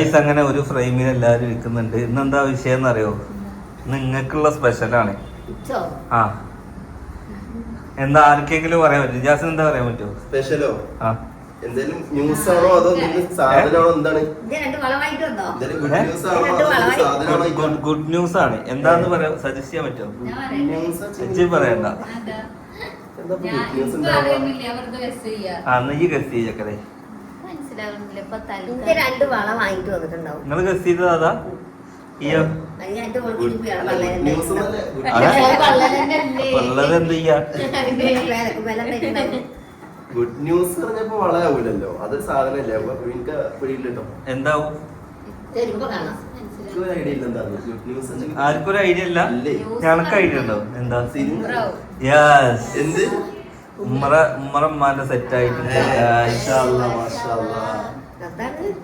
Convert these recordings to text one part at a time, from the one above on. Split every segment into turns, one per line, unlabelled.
Guys, അങ്ങനെ ഒരു ഫ്രെയിമിൽ എല്ലാവരും ഇരിക്കുന്നുണ്ട്. ഇന്ന് എന്താ വിഷയം എന്നറിയോ നിങ്ങൾക്കുള്ള സ്പെഷ്യലാണ്
ഇച്ചോ?
ആ. എന്താ ആർക്കെങ്കിലും പറയാൻ പറ്റും? ജാസിന് എന്താ പറയാൻ പറ്റുമോ
സ്പെഷ്യലോ
ആ.
എന്തേലും ന്യൂസ് ആണോ അതോ എന്തെങ്കിലും സാധനമാണോ എന്താണ്? ഗുഡ്? ന്യൂസ് ആണോ
എന്താന്ന് പറയാ സജസ്റ്റ് ചെയ്യാൻ പറ്റുമോ? പറയണ്ട. ആ എന്നാ ഈ ഗസ് ചെയ്യക്കടെ
മനസ്സിലാവുന്നില്ല. ഇപ്പൊ
രണ്ട് വള വാങ്ങിട്ട് വന്നിട്ടുണ്ടാവും.
നിങ്ങൾ ഗസ് ചെയ്തത് അതാ?
ഗുഡ് ന്യൂസ് എന്നല്ലേ? ഗുഡ്
അതെ.
വള്ളലന്നല്ലേ?
അപ്പൊ ഉള്ളത് എന്ത് ചെയ്യാ?
ഗുഡ് ന്യൂസ് പറഞ്ഞപ്പോ വളരാവൂലല്ലോ അതൊരു സാധനമല്ലേ അപ്പൊ എനിക്ക് പിടിയില്ലോ
എന്താവും?
ഒരു ഐഡിയ ഇല്ല?
ഞങ്ങൾക്ക് ഐഡിയ ഉണ്ടോ? എന്താ. യെസ്
എന്ത്?
ഉമ്മറ ഉമ്മറമ്മാന്റെ സെറ്റ് ആയിട്ടുണ്ട്.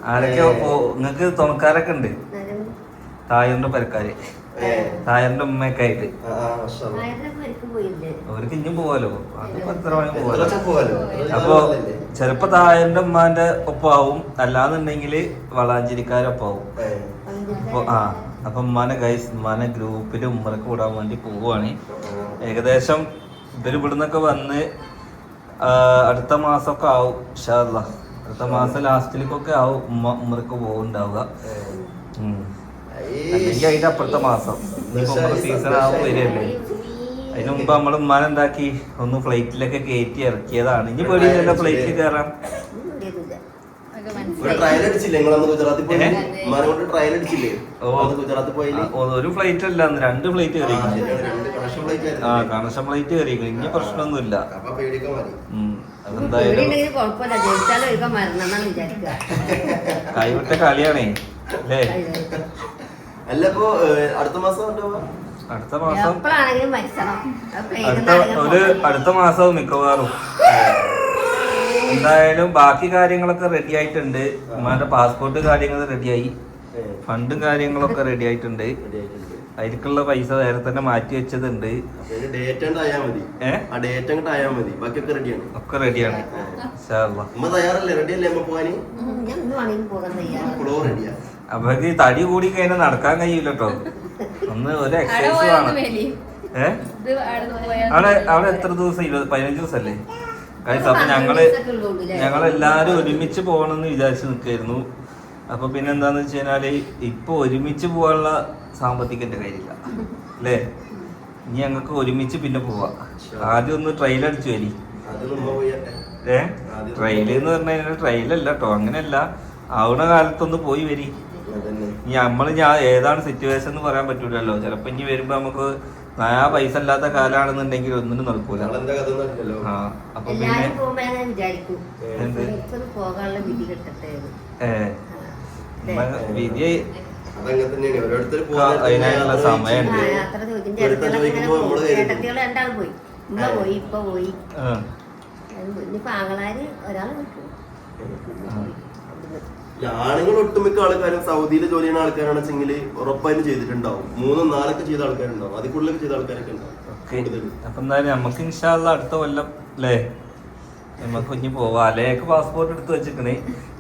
ആരൊക്കെ നിങ്ങക്ക് തുണക്കാരൊക്കെ ഉണ്ട്? തായറിന്റെ പെരക്കാര്. തായറിന്റെ ഉമ്മയൊക്കെ ആയിട്ട്. അവർക്ക് ഇനിയും പോവാലോ അതിപ്പോ എത്ര വേണമെങ്കിൽ പോവാലോ? അപ്പൊ ചെലപ്പോ തായറിന്റെ ഉമ്മാന്റെ ഒപ്പാവും അല്ലാന്നുണ്ടെങ്കിൽ വളാഞ്ചിരിക്കാരൊപ്പാവും
ഏ,
അപ്പൊ ആ അപ്പൊ ഉമ്മാനെ ഗൈസ് ഉമ്മാനെ ഗ്രൂപ്പിൽ ഉമ്മറക്ക് വിടാൻ വേണ്ടി പോവുകയാണ് ഏകദേശം ഇവർ ഇവിടുന്നൊക്കെ വന്ന് അടുത്ത മാസമൊക്കെ ആവും ഇൻഷാല്ലാ അടുത്ത മാസം ലാസ്റ്റിലേക്കൊക്കെ ആവും ഉമ്മ ഉമ്മർക്ക് പോകുന്നുണ്ടാവുക. അല്ലെങ്കിൽ അതിന്റെ അപ്പുറത്തെ മാസം. സീസൺ ആവും വരികയല്ലേ? അതിന് മുമ്പ് നമ്മൾ ഉമ്മാൻ എന്താക്കി? ഒന്ന് ഫ്ലൈറ്റിലൊക്കെ കയറ്റി ഇറക്കിയതാണ്. ഇനി പേടിയില്ലല്ലോ ഫ്ലൈറ്റിൽ കയറാം
ഒരു
ഫ്ലൈറ്റ് അല്ല രണ്ട് ഫ്ലൈറ്റ് കയറി ആ കണക്ഷൻ പ്ലേറ്റ് കയറി ഇനി പ്രശ്നമൊന്നുമില്ല. അതെന്തായാലും കൈവിട്ട കളിയാണേ അല്ലേ?
അല്ല ഇപ്പോ അടുത്ത മാസം
അടുത്ത മാസം അടുത്ത ഒരു അടുത്ത മാസം മിക്കവാറും. എന്തായാലും ബാക്കി കാര്യങ്ങളൊക്കെ റെഡി ആയിട്ടുണ്ട്. ഉമ്മാന്റെ പാസ്പോർട്ട് കാര്യങ്ങൾ റെഡിയായി ഫണ്ടും കാര്യങ്ങളൊക്കെ റെഡി ആയിട്ടുണ്ട്. അതിലേക്കുള്ള പൈസ നേരെ തന്നെ മാറ്റി വെച്ചതുണ്ട്.
ഡേറ്റ് അങ്ങോട്ട് ആയാ ആ ഡേറ്റ് അങ്ങോട്ട് ആയാ ബാക്കിയൊക്കെ റെഡിയാണ്
ഒക്കെ റെഡിയാണ് അപ്പൊ തടി കൂടി കഴിഞ്ഞാൽ നടക്കാൻ കഴിയില്ല കേട്ടോ ഒന്ന് ഒരു
എക്സൈസ്
എക്സസൈസ്
പോയാ അവിടെ
അവിടെ എത്ര ദിവസം? ഇരുപത് പതിനഞ്ച് ദിവസം അല്ലേ അപ്പൊ ഞങ്ങൾ ഞങ്ങളെല്ലാരും ഒരുമിച്ച് പോകണമെന്ന് വിചാരിച്ചു നിൽക്കായിരുന്നു. അപ്പൊ പിന്നെ എന്താന്ന് വെച്ച് കഴിഞ്ഞാൽ ഇപ്പൊ ഒരുമിച്ച് പോകാനുള്ള സാമ്പത്തികന്റെ കാര്യമില്ല. അല്ലേ? ഇനി ഞങ്ങൾക്ക് ഒരുമിച്ച് പിന്നെ പോവാ. ആദ്യം ഒന്ന് ട്രെയിൽ അടിച്ചു വരി ഏ? ട്രെയിൽ എന്ന് പറഞ്ഞു കഴിഞ്ഞാൽ ട്രെയിലല്ല കേട്ടോ അങ്ങനെയല്ല. ആവണ കാലത്തൊന്ന് പോയി വരി. നമ്മൾ ഞാൻ ഏതാണ് സിറ്റുവേഷൻ എന്ന് പറയാൻ പറ്റൂലല്ലോ. ചിലപ്പോ ഇനി വരുമ്പോ നമുക്ക് നയാ പൈസ ഇല്ലാത്ത കാലാണെന്നുണ്ടെങ്കിൽ ഒന്നിനും നടക്കൂല. ആ അപ്പൊ പിന്നെ ഏ. വിധി
അതങ്ങനെ തന്നെയാണ്. ഓരോരുത്തർ
ആ, അതിനായുള്ള
ആ,
സമയമുണ്ട്.
യാത്ര ചോദിക്കും
ഒരുത്തൻ ചോദിക്കുമ്പോ നമ്മൾ കരുതും.
രണ്ടാൾ പോയി. ഉമ്മ പോയി ഇപ്പൊ പോയി.
ആ,
ഇനിയിപ്പോ ആങ്ങളാര് ഒരാൾ നിൽക്കും.
ആണുങ്ങൾ ഒട്ടുമിക്ക ആൾക്കാരും സൗദിയിൽ ജോലി ചെയ്യുന്ന ആൾക്കാരാണ് വെച്ചെങ്കിൽ ഉറപ്പായിട്ടും ചെയ്തിട്ടുണ്ടാവും. മൂന്നും നാലൊക്കെ ചെയ്ത ആൾക്കാരുണ്ടാവും. അതിൽ കൂടുതലൊക്കെ ചെയ്ത ആൾക്കാരൊക്കെ ഉണ്ടാവും
അപ്പൊ എന്തായാലും നമുക്ക് ഇൻഷാല്ല അടുത്ത കൊല്ലം അല്ലേ നമുക്ക് കുഞ്ഞ് പോവാ. അല്ലേ പാസ്പോർട്ട് എടുത്ത് വെച്ചിക്കണേ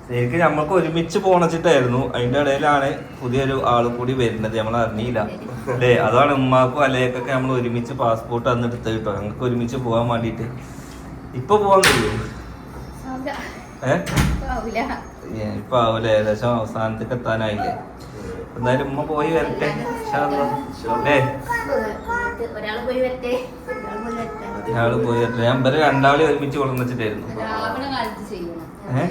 ശരിക്കും നമ്മൾക്ക് ഒരുമിച്ച് പോണച്ചിട്ടായിരുന്നു. അതിന്റെ ഇടയിലാണ് പുതിയൊരു ആൾ കൂടി വരുന്നത്. നമ്മൾ അറിഞ്ഞില്ല. അല്ലേ? അതാണ് ഉമ്മാക്കും അലയക്കൊക്കെ നമ്മൾ ഒരുമിച്ച് പാസ്പോർട്ട് അന്ന് എടുത്ത് കിട്ടോ. ഞങ്ങൾക്ക് ഒരുമിച്ച് പോകാൻ വേണ്ടിയിട്ട്. ഇപ്പൊ പോവാൻ കഴിയും. ഏഹ് ഇപ്പൊ ആവൂലേ ഏകദേശം അവസാനത്തേക്ക് എത്താനായില്ലേ? എന്തായാലും ഉമ്മ പോയി വരട്ടെ. അല്ലാ.
ഒരാൾ പോയി വരട്ടെ.
ഞാൻ ഇവരെ രണ്ടാളെ ഒരുമിച്ച് കൊണ്ടുവച്ചിട്ടായിരുന്നു
ആവണ കാലത്ത് ചെയ്യണം.
ഏ?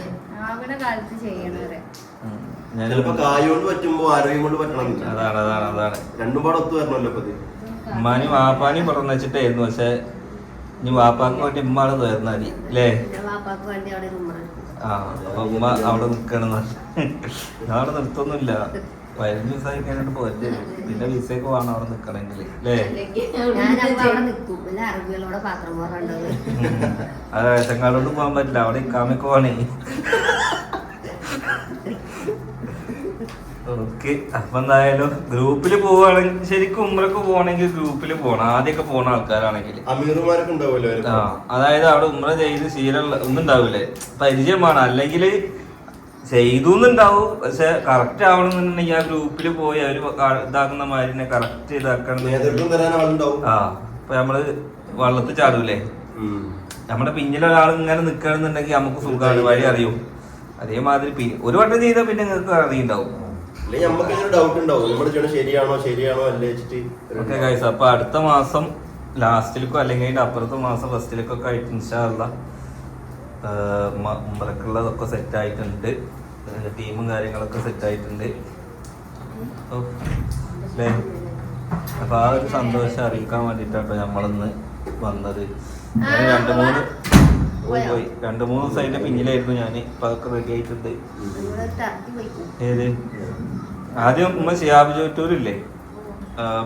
ആവണ കാലത്ത് ചെയ്യണം പറയാ.
ഉം. ഞാൻ
ചിലപ്പോ കായ് കൊണ്ട് പറ്റുമ്പോ ആരോഗ്യം കൊണ്ട് പറ്റണമെന്നില്ല
അതാണ് അതാണ് അതാണ്.
രണ്ടും പാടെ ഒത്തു വരണമല്ലോ
ഉമ്മാനും വാപ്പാനും പറഞ്ഞു വെച്ചിട്ടായിരുന്നു പക്ഷെ ഇനി വാപ്പാക്ക് വേണ്ടി ഉമ്മാണ് തീർന്നാ മതി അല്ലേ
വാപ്പാക്ക് വേണ്ടി അവിടെ ഒരു
ആ അപ്പൊ ഉമ്മ അവിടെ നിക്കണം ഞാൻ അവിടെ നിർത്തൊന്നുമില്ല. പതിനഞ്ച് ദിവസമായി കഴിഞ്ഞിട്ട് പോരട്ടെ പിന്നെ വിസയൊക്കെ വേണം അവിടെ നിക്കണമെങ്കിൽ അല്ലേ അതെ ചങ്ങാടോട് പോകാൻ പറ്റില്ല. അവിടെ ഇക്കാമൊക്കെ പോണേ ഓക്കെ അപ്പൊ എന്തായാലും ഗ്രൂപ്പിൽ പോവാണെങ്കിൽ ശരിക്കും ഉമ്രക്ക് പോകണമെങ്കിൽ ഗ്രൂപ്പിൽ പോകണം ആദ്യമൊക്കെ പോണ ആൾക്കാരാണെങ്കിൽ.
അമീറുമാരൊക്കെ ഉണ്ടാവുമല്ലോ അവർ.
ആ അതായത് അവിടെ ഉമ്ര ചെയ്ത് ശീലമുള്ള ഒന്നും ഉണ്ടാവില്ലേ. പരിചയമാണ്. അല്ലെങ്കിൽ ചെയ്തു എന്നുണ്ടാവും പക്ഷെ കറക്റ്റ് ആവണമെന്നുണ്ടെങ്കിൽ ആ ഗ്രൂപ്പിൽ പോയി അവർ ഇതാക്കുന്ന മാതിരി കറക്റ്റ് ഇതാക്കണം. ആ ഇപ്പൊ നമ്മൾ വള്ളത്തിൽ ചാടൂലേ? നമ്മുടെ പിന്നിലൊരാൾ ഇങ്ങനെ നിൽക്കണമെന്നുണ്ടെങ്കിൽ നമുക്ക് സുഖമാണ് വഴി അറിയും. അതേമാതിരി പിന്നെ ഒരു വട്ടം ചെയ്താൽ പിന്നെ നിങ്ങൾക്ക് അറിയുണ്ടാവും.
അല്ലെങ്കിൽ നമുക്ക് ഇങ്ങനെ ഡൗട്ട് ഉണ്ടാവും. നമ്മൾ ചെയ്യണത് ശരിയാണോ ശരിയാണോ അല്ലേ വെച്ചിട്ട്
ഓക്കെ ഗൈസ് അപ്പൊ അടുത്ത മാസം ലാസ്റ്റിലേക്കോ അല്ലെങ്കിൽ അതിന്റെ അപ്പുറത്തെ മാസം ഫസ്റ്റിലേക്കൊക്കെ ആയിട്ട് ഇൻഷാല്ല ഉമ്മറക്കുള്ളതൊക്കെ സെറ്റ് ആയിട്ടുണ്ട്. ടീമും കാര്യങ്ങളൊക്കെ സെറ്റ് ആയിട്ടുണ്ട്. അല്ലേ? ല്ലേ? അപ്പൊ ആ ഒരു സന്തോഷം അറിയിക്കാൻ വേണ്ടിട്ടാട്ടോ നമ്മളിന്ന് വന്നത്. രണ്ട് മൂന്ന് പോയി രണ്ട് മൂന്ന് ദിവസം അതിന്റെ പിന്നിലായിരുന്നു ഞാൻ ഇപ്പൊ അതൊക്കെ റെഡി ആയിട്ടുണ്ട്. ഏത്? ആദ്യം ഉമ്മ ഷിയാബ് ചോറ്റൂരില്ലേ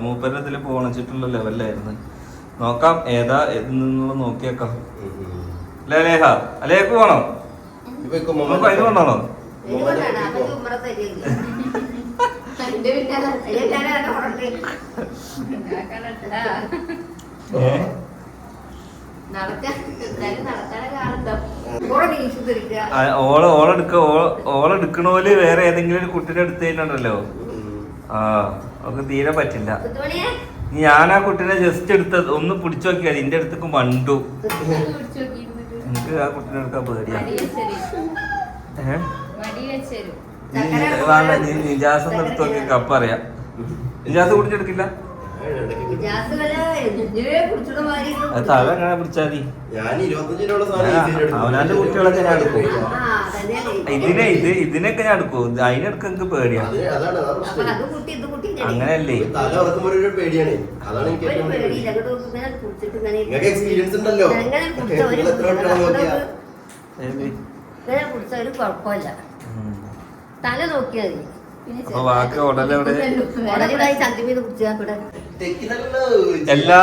മൂപ്പരുടെ ഇതിൽ പോണച്ചിട്ടുള്ള ലെവലിലായിരുന്നു നോക്കാം ഏതാ എന്നുള്ള നോക്കിയേക്കാം.
ഉം, ഉം.
അല്ലേ ലേഹ അലേക്ക് പോണോ അതിന് കൊണ്ടാണോ?
ഇതുകൊണ്ടാണ്
ഓളെടുക്കണോൽ വേറെ ഏതെങ്കിലും ഒരു കുട്ടിയുടെ അടുത്ത് കഴിഞ്ഞുണ്ടല്ലോ
ഉം.
ആ അവർക്ക് തീരെ പറ്റില്ല. ഞാൻ ആ കുട്ടീനെ ജസ്റ്റ് എടുത്തത് ഒന്ന് പിടിച്ചു നോക്കിയാൽ ഇന്റെ അടുത്തേക്ക് മണ്ടു. എനിക്ക് ആ കുട്ടീനെ എടുക്കാൻ പേടിയാ. നിജാസ് എടുത്ത് നോക്കി കപ്പ അറിയാം നിജാസ് കുടിച്ചെടുക്കില്ല എങ്ങനെ പിടിച്ചാൽ മതി. അവനാന്റെ കുട്ടികളൊക്കെ ഞാൻ എടുക്കും. ഇതിനെ ഇത് ഇതിനൊക്കെ ഞാൻ എടുക്കും. അതിനെടുക്ക എനിക്ക്
പേടിയാണ്. നിങ്ങൾക്ക് എക്സ്പീരിയൻസ് ഉണ്ടല്ലോ. നോക്കിയാ?
തല നോക്കിയാൽ മതി.
പിന്നെ
അപ്പൊ
ഉടനെ.
എല്ലാ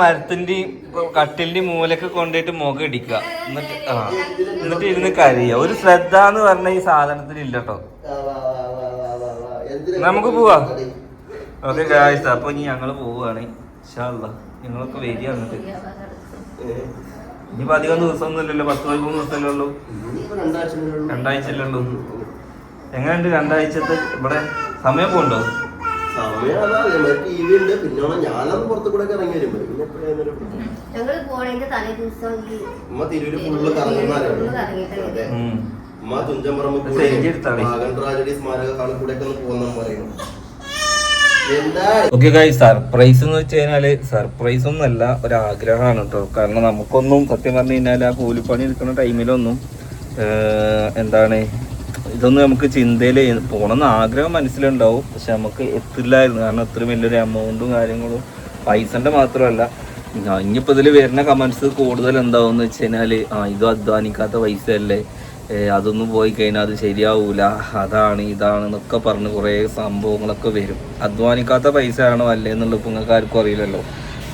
മരത്തിന്റെയും കട്ടിലിന്റെ മൂലൊക്കെ കൊണ്ടിട്ട് മുഖം ഇടിക്കുക. എന്നിട്ട് ആ എന്നിട്ട് ഇരുന്ന് കരിയ ഒരു ശ്രദ്ധ എന്ന് പറഞ്ഞ ഈ സാധനത്തിന് ഇല്ല കേട്ടോ
ആ, വാ, വാ, വാ, വാ, വാ, വാ. എന്തിനാ
നമുക്ക് പോവാ? ഓക്കെ ഗായ്സ് അപ്പൊ ഇനി ഞങ്ങൾ പോവുകയാണ് ഇൻഷാല്ല നിങ്ങളൊക്കെ വരിക എന്നിട്ട്. ഇനിയിപ്പോ അധികം ദിവസമൊന്നും ഇല്ലല്ലോ പത്ത് പതിമൂന്ന് ദിവസമല്ലേ ഉള്ളൂ.
രണ്ടാഴ്ച രണ്ടാഴ്ചയല്ലേ ഉള്ളൂ.
എങ്ങനെയുണ്ട് രണ്ടാഴ്ചത്തെ ഇവിടെ സമയം പോകണ്ടോ
സമയം അതാ അതേമാതിരി ടി വി ഉണ്ട്. പിന്നെ ഞാനത് പുറത്തു കൂടെ ഇറങ്ങി പിന്നെ
തലേ ദിവസം ഈ
ഉമ്മ തിരൂര് ഫുള്ള് കറങ്ങുന്നവരാണ് അതെ. ഉമ്മ തുഞ്ചമ്പറമ്പ് ട്രാജഡി സ്മാരക ഹാളിൽ കൂടെ ഒക്കെ പോകുന്ന പറയും എന്താ?
ഓക്കെ ഗായ് സർപ്രൈസ് എന്ന് വെച്ച് കഴിഞ്ഞാൽ സർപ്രൈസ് ഒന്നല്ല ഒരു ആഗ്രഹമാണ് കേട്ടോ കാരണം നമുക്കൊന്നും സത്യം പറഞ്ഞു കഴിഞ്ഞാൽ ആ കൂലിപ്പണി എടുക്കുന്ന ടൈമിലൊന്നും എന്താണ് ഇതൊന്നും നമുക്ക് ചിന്തയിൽ പോകണമെന്ന് ആഗ്രഹം മനസ്സിലുണ്ടാവും. പക്ഷെ നമുക്ക് എത്തില്ലായിരുന്നു. കാരണം ഇത്രയും വലിയൊരു എമൗണ്ടും കാര്യങ്ങളും പൈസന്റെ മാത്രമല്ല. ഇനിയിപ്പോൾ ഇതിൽ വരുന്ന കമൻസ് കൂടുതൽ എന്താവും എന്ന് വെച്ച് കഴിഞ്ഞാൽ ആ ഇത് അധ്വാനിക്കാത്ത പൈസ അല്ലേ അതൊന്നും പോയി കഴിഞ്ഞാൽ അത് ശരിയാവൂല. അതാണ് ഇതാണ് എന്നൊക്കെ പറഞ്ഞ് കുറേ സംഭവങ്ങളൊക്കെ വരും. അധ്വാനിക്കാത്ത പൈസ ആണോ അല്ലേ എന്നുള്ളത് നിങ്ങൾക്ക് ആർക്കും അറിയില്ലല്ലോ.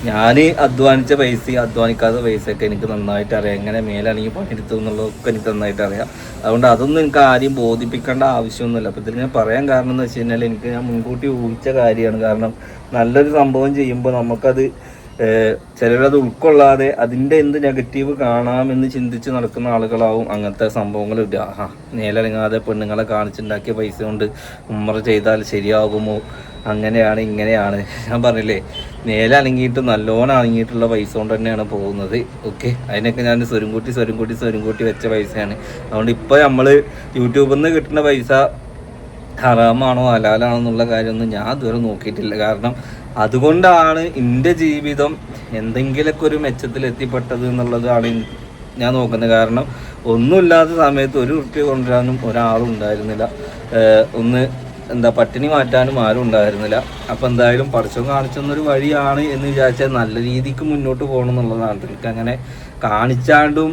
ഞാൻ അധ്വാനിച്ച പൈസ അധ്വാനിക്കാത്ത പൈസയൊക്കെ എനിക്ക് നന്നായിട്ട് അറിയാം. എങ്ങനെ മേലാണെങ്കിൽ പണിയെടുത്തു എന്നുള്ളതൊക്കെ എനിക്ക് നന്നായിട്ട് അറിയാം. അതുകൊണ്ട് അതൊന്നും എനിക്ക് ആരെയും ബോധിപ്പിക്കേണ്ട ആവശ്യമൊന്നുമില്ല. അപ്പോൾ ഇതിൽ ഞാൻ പറയാൻ കാരണം എന്ന് വെച്ച് കഴിഞ്ഞാൽ എനിക്ക് ഞാൻ മുൻകൂട്ടി ഊഹിച്ച കാര്യമാണ്. കാരണം നല്ലൊരു സംഭവം ചെയ്യുമ്പോൾ നമുക്കത് ചിലരത് ഉൾക്കൊള്ളാതെ അതിന്റെ എന്ത് നെഗറ്റീവ് കാണാമെന്ന് ചിന്തിച്ച് നടക്കുന്ന ആളുകളാവും അങ്ങനത്തെ സംഭവങ്ങൾ ഇടുക ആ നേലനങ്ങാതെ പെണ്ണുങ്ങളെ കാണിച്ചുണ്ടാക്കിയ പൈസ കൊണ്ട് ഉമ്മറ ചെയ്താൽ ശരിയാകുമോ? അങ്ങനെയാണ് ഇങ്ങനെയാണ്. ഞാൻ പറഞ്ഞില്ലേ നേരെ അനങ്ങിയിട്ട് നല്ലോണം അനങ്ങിയിട്ടുള്ള പൈസ കൊണ്ട് തന്നെയാണ് പോകുന്നത്. ഓക്കെ അതിനൊക്കെ ഞാൻ സ്വരുംകൂട്ടി സ്വരുംകൂട്ടി സ്വരുംകൂട്ടി വെച്ച പൈസയാണ്. അതുകൊണ്ട് ഇപ്പോൾ നമ്മൾ യൂട്യൂബിൽ നിന്ന് കിട്ടുന്ന പൈസ ഹറാമാണോ ഹലാലാണോ എന്നുള്ള കാര്യമൊന്നും ഞാൻ ഇതുവരെ നോക്കിയിട്ടില്ല. കാരണം അതുകൊണ്ടാണ് എന്റെ ജീവിതം എന്തെങ്കിലുമൊക്കെ ഒരു മെച്ചത്തിൽ എത്തിപ്പെട്ടത് എന്നുള്ളതാണ് ഞാൻ നോക്കുന്നത്. കാരണം ഒന്നുമില്ലാത്ത സമയത്ത് ഒരു റുപ്യ കൊണ്ടുവരാനും ഒരാളും ഉണ്ടായിരുന്നില്ല. ഒന്ന് എന്താ പട്ടിണി മാറ്റാനും ആരും ഉണ്ടായിരുന്നില്ല. അപ്പം എന്തായാലും പഠിച്ചം കാണിച്ചെന്നൊരു വഴിയാണ് എന്ന് വിചാരിച്ചാൽ നല്ല രീതിക്ക് മുന്നോട്ട് പോകണം എന്നുള്ളതാണ്. എനിക്ക് അങ്ങനെ കാണിച്ചാണ്ടും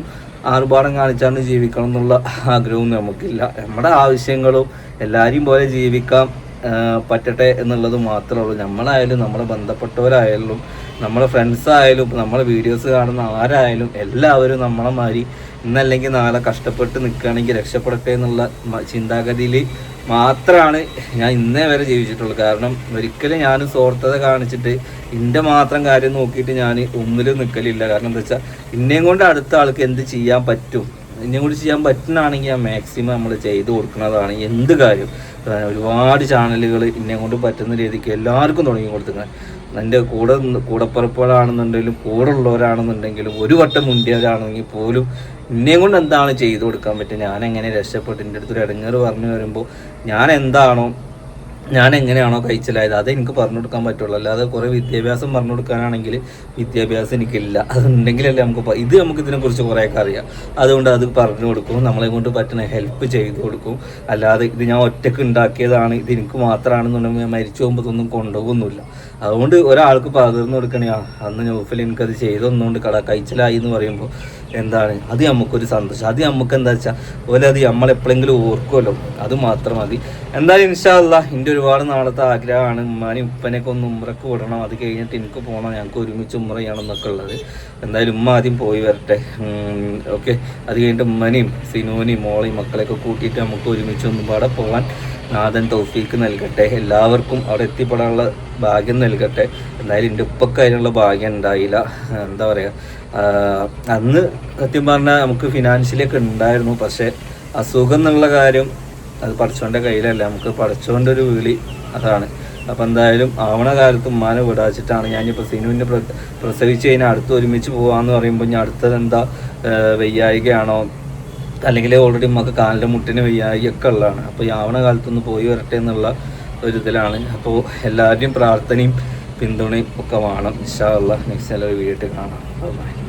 ആർഭാടം കാണിച്ചാണ്ട് ജീവിക്കണം എന്നുള്ള ആഗ്രഹവും നമുക്കില്ല. നമ്മുടെ ആവശ്യങ്ങളും എല്ലാവരെയും പോലെ ജീവിക്കാം പറ്റട്ടെ എന്നുള്ളത് മാത്രമേ ഉള്ളൂ. നമ്മളായാലും നമ്മളെ ബന്ധപ്പെട്ടവരായാലും നമ്മളെ ഫ്രണ്ട്സ് ആയാലും നമ്മളെ വീഡിയോസ് കാണുന്ന ആരായാലും എല്ലാവരും നമ്മളെ മാതിരി ഇന്നല്ലെങ്കിൽ നാളെ കഷ്ടപ്പെട്ട് നിൽക്കുകയാണെങ്കിൽ രക്ഷപ്പെടട്ടെ എന്നുള്ള ചിന്താഗതിയിൽ മാത്രമാണ് ഞാൻ ഇന്നേ വരെ ജീവിച്ചിട്ടുള്ളൂ. കാരണം ഒരിക്കലും ഞാൻ സ്വാർത്ഥത കാണിച്ചിട്ട് എന്റെ മാത്രം കാര്യം നോക്കിയിട്ട് ഞാൻ ഒന്നിലും നിൽക്കലില്ല കാരണം എന്താ വെച്ചാൽ ഇന്നേം കൊണ്ട് അടുത്ത ആൾക്ക് എന്ത് ചെയ്യാൻ പറ്റും? ഇന്നേം കൂടി ചെയ്യാൻ പറ്റുന്നതാണെങ്കിൽ ആ മാക്സിമം നമ്മൾ ചെയ്ത് കൊടുക്കുന്നതാണ് എന്ത് കാര്യം. ഒരുപാട് ചാനലുകൾ ഇന്നേം കൊണ്ട് പറ്റുന്ന രീതിക്ക് എല്ലാവർക്കും തുടങ്ങി കൊടുത്തിട്ടുണ്ട് എന്റെ കൂടെ കൂടപ്പുറപ്പുകളാണെന്നുണ്ടെങ്കിലും കൂടെ ഉള്ളവരാണെന്നുണ്ടെങ്കിലും ഒരു വട്ടം മുണ്ടിയവരാണെങ്കിൽ പോലും എന്നെയും കൊണ്ട് എന്താണ് ചെയ്തു കൊടുക്കാൻ പറ്റുക? ഞാൻ എങ്ങനെ രക്ഷപ്പെട്ട്? എന്റെ അടുത്തൊരു ഇടങ്ങേറ് പറഞ്ഞു വരുമ്പോൾ ഞാൻ എന്താണോ ഞാൻ എങ്ങനെയാണോ കഴിച്ചിലായത്? അത് എനിക്ക് പറഞ്ഞു കൊടുക്കാൻ പറ്റുള്ളൂ. അല്ലാതെ കുറേ വിദ്യാഭ്യാസം പറഞ്ഞു കൊടുക്കാനാണെങ്കിൽ വിദ്യാഭ്യാസം എനിക്കില്ല. അതുണ്ടെങ്കിലല്ലേ നമുക്ക് ഇത് നമുക്ക് ഇതിനെക്കുറിച്ച് കുറേയൊക്കെ അറിയാം. അതുകൊണ്ട് അത് പറഞ്ഞു കൊടുക്കും. നമ്മളെ കൊണ്ട് പറ്റുന്ന ഹെൽപ്പ് ചെയ്ത് കൊടുക്കും. അല്ലാതെ ഇത് ഞാൻ ഒറ്റയ്ക്ക് ഉണ്ടാക്കിയതാണ്. ഇത് എനിക്ക് മാത്രമാണെന്നുണ്ടെങ്കിൽ ഞാൻ മരിച്ചു പോകുമ്പോൾ ഇതൊന്നും കൊണ്ടുപോകുന്നില്ല അതുകൊണ്ട് ഒരാൾക്ക് പകർന്നു കൊടുക്കണേ അന്ന് നൗഫിൽ എനിക്കത് ചെയ്തൊന്നുകൊണ്ട് കട കഴിച്ചിലായി എന്ന് പറയുമ്പോൾ എന്താണ്? അത് നമുക്കൊരു സന്തോഷം. അത് നമുക്ക് എന്താ വെച്ചാൽ അത് നമ്മളെപ്പോഴെങ്കിലും ഓർക്കുമല്ലോ അത് മാത്രം മതി. എന്തായാലും ഇൻഷാല്ല എന്റെ ഒരുപാട് നാളത്തെ ആഗ്രഹമാണ്. ഉമ്മാനി ഉപ്പനെയൊക്കെ ഒന്ന് ഉമ്രക്ക് വിടണം. അത് കഴിഞ്ഞിട്ട് എനിക്ക് പോകണം ഞങ്ങൾക്ക് ഒരുമിച്ച് ഉമ്ര ചെയ്യണം എന്നൊക്കെ ഉള്ളത്. എന്തായാലും ഉമ്മ ആദ്യം പോയി വരട്ടെ. ഓക്കെ. അത് കഴിഞ്ഞിട്ട് ഉമ്മനെയും സിനുവിനെയും മോളെയും മക്കളെയൊക്കെ കൂട്ടിയിട്ട് നമുക്ക് ഒരുമിച്ച് ഒന്നും പാടെ പോകാൻ നാഥൻ തൗഫീക്ക് നൽകട്ടെ. എല്ലാവർക്കും അവിടെ എത്തിപ്പെടാനുള്ള ഭാഗ്യം നൽകട്ടെ. എന്തായാലും എന്റെ ഉപ്പൊക്കെ അതിനുള്ള ഭാഗ്യം ഉണ്ടായില്ല. എന്താ പറയുക അന്ന് സത്യം പറഞ്ഞാൽ നമുക്ക് ഫിനാൻഷ്യലൊക്കെ ഉണ്ടായിരുന്നു. പക്ഷേ അസുഖം എന്നുള്ള കാര്യം അത് പഠിച്ചോന്റെ കയ്യിലല്ല നമുക്ക് പഠിച്ചോന്റെ ഒരു വിളി അതാണ്. അപ്പം എന്തായാലും ആവണ കാലത്ത് ഉമ്മാനെ വിടാച്ചിട്ടാണ് ഞാനിപ്പോൾ സിനുവിന്റെ പ്ര പ്രസവിച്ച് കഴിഞ്ഞാൽ അടുത്ത് ഒരുമിച്ച് പോകാമെന്ന് പറയുമ്പോൾ ഞാൻ അടുത്തത് എന്താ വയ്യായികയാണോ? അല്ലെങ്കിൽ ഓൾറെഡി നമുക്ക് കാലിന്റെ മുട്ടിന് വയ്യായികയൊക്കെ ഉള്ളതാണ്. അപ്പോൾ ഈ ആവണ കാലത്തൊന്ന് പോയി വരട്ടെ എന്നുള്ള ഒരു ഇതിലാണ്. അപ്പോൾ എല്ലാവരുടെയും പ്രാർത്ഥനയും പിന്തുണയും ഒക്കെ വേണം. ഇൻഷാ നെക്സ്റ്റ് നല്ലൊരു വീട്ടിൽ കാണാം. ബൈ